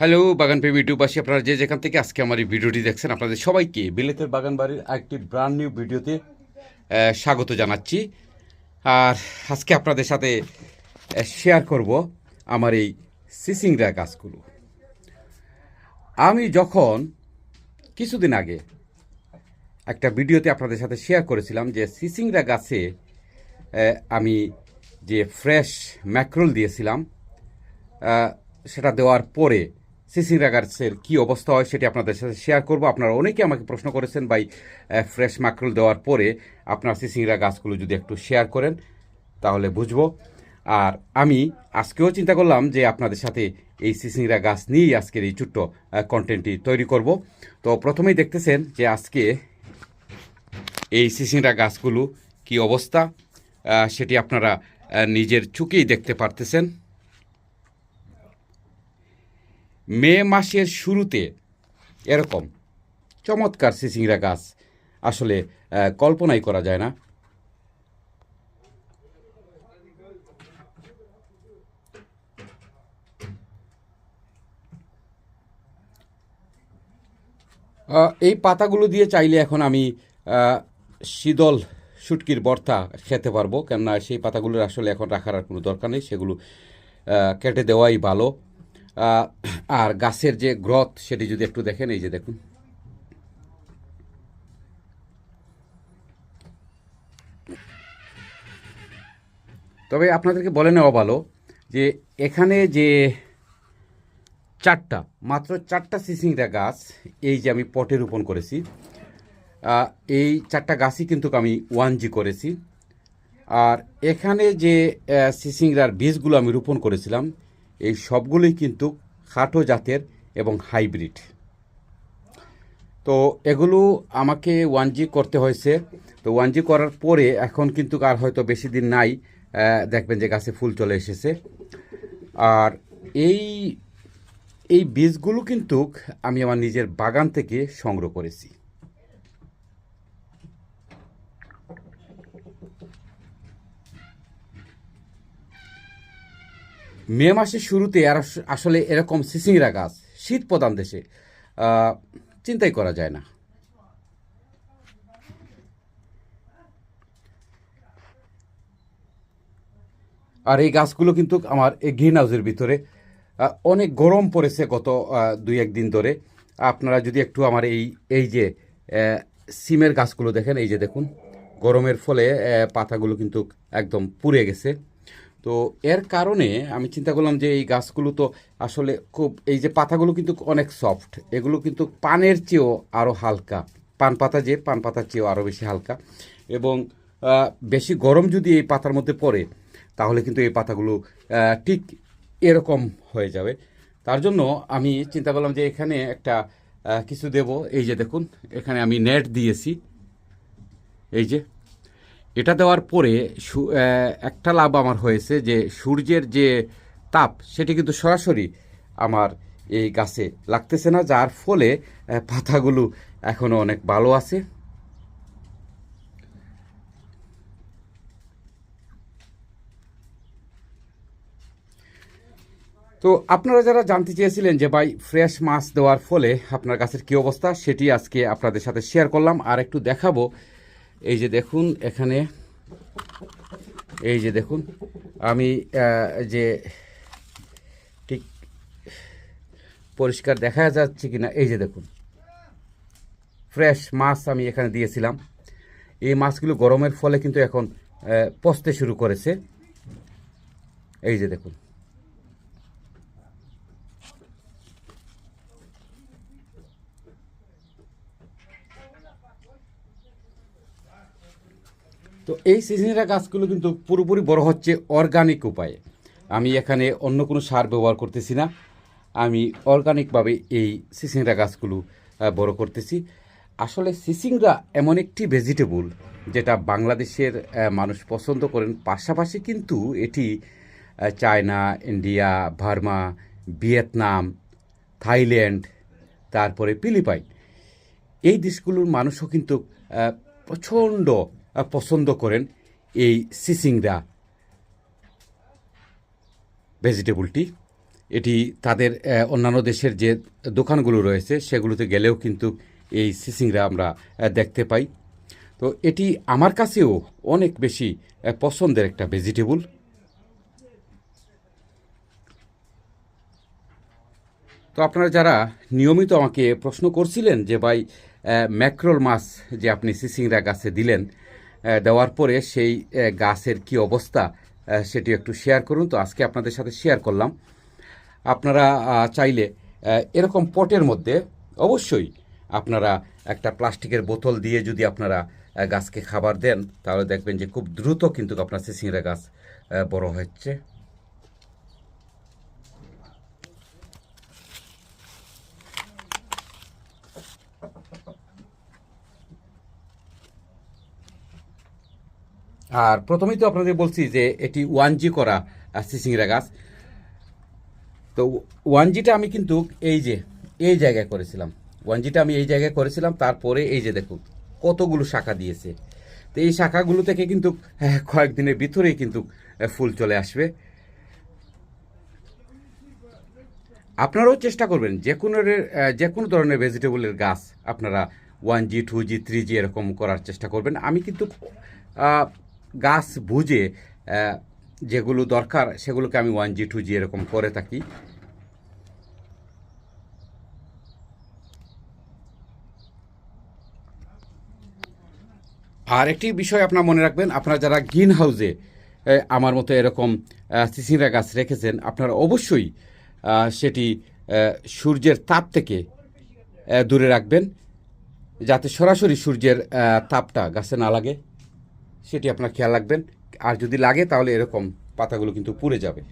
Hello, বাগান প্রেমী ইউটিউবাসী, আপনারা যে যেখান থেকে আজকে আমার এই ভিডিওটি দেখছেন, আপনাদের সবাইকে বিলেতের বাগান বাড়ির একটি ব্রান্ড নিউ ভিডিওতে স্বাগত জানাচ্ছি। আর আজকে আপনাদের সাথে শেয়ার করব আমার এই সিসিংরা গাছগুলো। আমি যখন কিছুদিন আগে একটা ভিডিওতে আপনাদের সাথে শেয়ার করেছিলাম যে সিসিংরা গাছে আমি যে ফ্রেশ ম্যাক্রোল দিয়েছিলাম সেটা দেওয়ার পরে সিসিংরা গাছের কী অবস্থা হয় সেটি আপনাদের সাথে শেয়ার করব। আপনারা অনেকে আমাকে প্রশ্ন করেছেন, ভাই ফ্রেশ ম্যাক্রোল দেওয়ার পরে আপনার সিসিংরা গাছগুলো যদি একটু শেয়ার করেন, তাহলে বুঝব। আর আমি আজকেও চিন্তা করলাম যে আপনাদের সাথে এই সিসিংরা গাছ নিয়েই আজকের এই ছোট্ট কন্টেন্টটি তৈরি করব। তো প্রথমেই দেখতেছেন যে আজকে এই সিসিংরা গাছগুলো কি অবস্থা সেটি আপনারা নিজের চুকেই দেখতে পারতেছেন। মে মাসের শুরুতে এরকম চমৎকার সিসিংরা গাছ আসলে কল্পনাই করা যায় না। এই পাতাগুলো দিয়ে চাইলে এখন আমি শীতল শুটকির বর্তা খেতে পারব। কেননা সেই পাতাগুলোর আসলে এখন রাখার আর কোনো দরকার নেই। সেগুলো কেটে দেওয়াই ভালো। আর গাছের যে গ্রথ, সেটি যদি একটু দেখেন, এই যে দেখুন। তবে আপনাদেরকে বলে নেওয়া ভালো যে এখানে যে চারটা, মাত্র চারটা সিসিংরা গাছ, এই যে আমি পটে রোপণ করেছি এই চারটা গাছই কিন্তু আমি ওয়ান জি করেছি। আর এখানে যে সিসিংরার বীজগুলো আমি রোপণ করেছিলাম এই সবগুলোই কিন্তু খাটো জাতের এবং হাইব্রিড। তো এগুলো আমাকে ওয়ান জি করতে হয়েছে। তো ওয়ান জি করার পরে এখন কিন্তু আর হয়তো বেশি দিন নাই দেখবেন যে গাছে ফুল চলে এসেছে। আর এই এই বীজগুলো কিন্তু আমি আমার নিজের বাগান থেকে সংগ্রহ করেছি। মে মাসের শুরুতে আর আসলে এরকম সিসিংরা গাছ শীত প্রধান দেশে চিন্তাই করা যায় না। আর এই গাছগুলো কিন্তু আমার এই গ্রিন হাউসের ভিতরে অনেক গরম পড়েছে গত দুই একদিন ধরে। আপনারা যদি একটু আমার এই এই যে সিমের গাছগুলো দেখেন, এই যে দেখুন, গরমের ফলে পাতাগুলো কিন্তু একদম পুড়ে গেছে। তো এর কারণে আমি চিন্তা করলাম যে এই গাছগুলো তো আসলে খুব, এই যে পাতাগুলো কিন্তু অনেক সফট এগুলো কিন্তু পানের চেয়েও আরও হালকা, পান পাতা যে পান পাতার চেয়েও আরও বেশি হালকা। এবং বেশি গরম যদি এই পাতার মধ্যে পড়ে, তাহলে কিন্তু এই পাতাগুলো ঠিক এরকম হয়ে যাবে। তার জন্য আমি চিন্তা করলাম যে এখানে একটা কিছু দেব। এই যে দেখুন, এখানে আমি নেট দিয়েছি। এই যে এটা দেওয়ার পরে একটা লাভ আমার হয়েছে যে সূর্যের যে তাপ, সেটি কিন্তু সরাসরি আমার এই গাছে লাগতেছে না, যার ফলে পাতাগুলো এখনও অনেক ভালো আছে। তো আপনারা যারা জানতে চেয়েছিলেন যে ভাই ফ্রেশ মাছ দেওয়ার ফলে আপনার গাছের কী অবস্থা, সেটি আজকে আপনাদের সাথে শেয়ার করলাম। আর একটু দেখাবো এই যে দেখুন, এখানে, এই যে দেখুন, আমি যে ঠিক পরিষ্কার দেখা যাচ্ছে কিনা, এই যে দেখুন। ফ্রেশ মাছ আমি এখানে দিয়েছিলাম। এই মাছগুলো গরমের ফলে কিন্তু এখন পচতে শুরু করেছে। এই যে দেখুন। তো এই সিজনেরা গাছগুলো কিন্তু পুরোপুরি বড় হচ্ছে অর্গানিক উপায়ে। আমি এখানে অন্য কোনো সার ব্যবহার করতেছি না। আমি অর্গানিকভাবে এই সিসিংরা গাছগুলো বড় করতেছি। আসলে সিসিংরা এমন একটি ভেজিটেবল যেটা বাংলাদেশের মানুষ পছন্দ করেন। পাশাপাশি কিন্তু এটি China, India Burma Vietnam, Thailand, তারপরে ফিলিপাইন। এই দেশগুলোর মানুষও কিন্তু প্রচণ্ড পছন্দ করেন এই সিসিংরা ভেজিটেবলটি। এটি তাদের অন্যান্য দেশের যে দোকানগুলো রয়েছে, সেগুলোতে গেলেও কিন্তু এই সিসিংরা আমরা দেখতে পাই। তো এটি আমার কাছেও অনেক বেশি পছন্দের একটা ভেজিটেবল। তো আপনারা যারা নিয়মিত আমাকে প্রশ্ন করছিলেন যে ভাই ম্যাক্রোল মাছ যে আপনি সিসিংরা গাছে দিলেন দেওয়ার পরে সেই গাছের কি অবস্থা সেটি একটু শেয়ার করুন। তো আজকে আপনাদের সাথে শেয়ার করলাম। আপনারা চাইলে এরকম পটের মধ্যে অবশ্যই আপনারা একটা প্লাস্টিকের বোতল দিয়ে যদি আপনারা গাছকে খাবার দেন, তাহলে দেখবেন যে খুব দ্রুত কিন্তু আপনার সিসিংরা গাছ বড় হচ্ছে। আর প্রথমেই তো আপনাদের বলছি যে এটি ওয়ান জি করা সিসিংরা গাছ। তো ওয়ান জিটা আমি কিন্তু এই যে, এই জায়গায় করেছিলাম। ওয়ান জিটা আমি এই জায়গায় করেছিলাম, তারপরে এই যে দেখুন, কতগুলো শাখা দিয়েছে। তো এই শাখাগুলো থেকে কিন্তু কয়েকদিনের ভিতরেই কিন্তু ফুল চলে আসবে। আপনারাও চেষ্টা করবেন, যে কোনো যে কোনো ধরনের ভেজিটেবলের গাছ আপনারা one G, two G, three G এরকম করার চেষ্টা করবেন। আমি কিন্তু গাছ বুঝে যেগুলো দরকার, সেগুলোকে আমি ওয়ান জি টু জি এরকম করে থাকি। আর একটি বিষয় আপনার মনে রাখবেন, আপনারা যারা গ্রিন হাউসে আমার মতো এরকম সিসিরা গাছ রেখেছেন, আপনারা অবশ্যই সেটি সূর্যের তাপ থেকে দূরে রাখবেন, যাতে সরাসরি সূর্যের তাপটা গাছে না লাগে। সেটি আপনার খেয়াল রাখবেন। আর যদি লাগে তাহলে এরকম পাতাগুলো কিন্তু পুড়ে যাবে।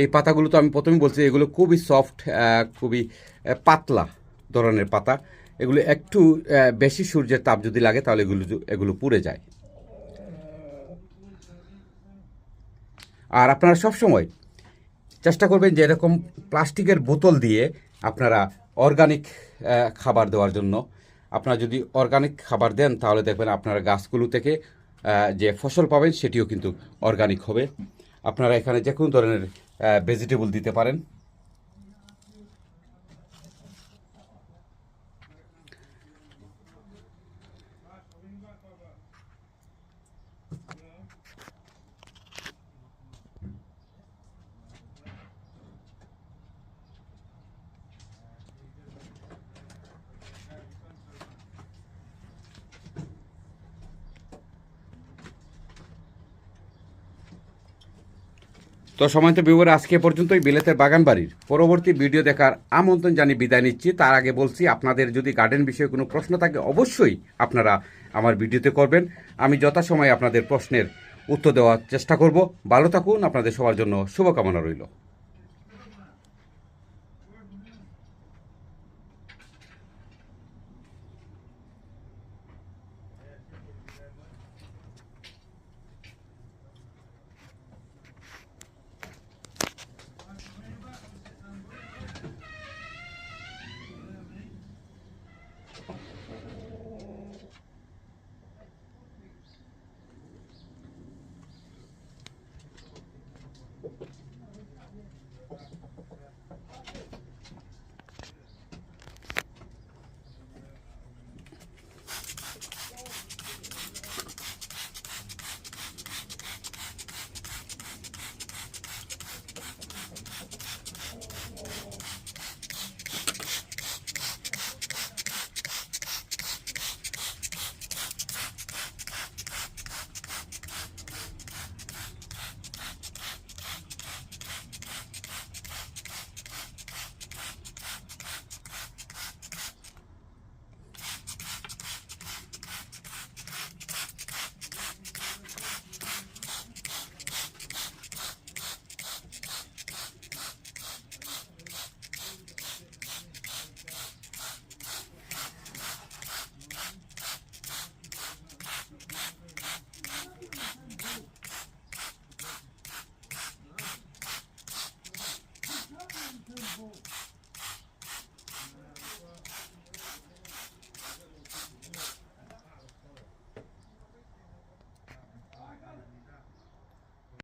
এই পাতাগুলো তো আমি প্রথমেই বলছি, এগুলো খুবই সফট খুবই পাতলা ধরনের পাতা। এগুলো একটু বেশি সূর্যের তাপ যদি লাগে তাহলে এগুলো এগুলো পুড়ে যায়। আর আপনারা সব সময় চেষ্টা করবেন যে এরকম প্লাস্টিকের বোতল দিয়ে আপনারা অর্গানিক খাবার দেওয়ার জন্য। আপনারা যদি অর্গানিক খাবার দেন, তাহলে দেখবেন আপনার গাছগুলো থেকে যে ফসল পাবেন, সেটিও কিন্তু অর্গানিক হবে। আপনারা এখানে যে কোনো ধরনের ভেজিটেবল দিতে পারেন। তো সময়ত বিবরে আজকে পর্যন্ত পর্যন্তই। বিলেতের বাগান বাড়ির পরবর্তী ভিডিও দেখার আমন্ত্রণ জানিয়ে বিদায় নিচ্ছি। তার আগে বলছি, আপনাদের যদি গার্ডেন বিষয়ে কোনো প্রশ্ন থাকে, অবশ্যই আপনারা আমার ভিডিওতে করবেন। আমি যথাসময়ে আপনাদের প্রশ্নের উত্তর দেওয়ার চেষ্টা করব। ভালো থাকুন, আপনাদের সবার জন্য শুভকামনা রইল।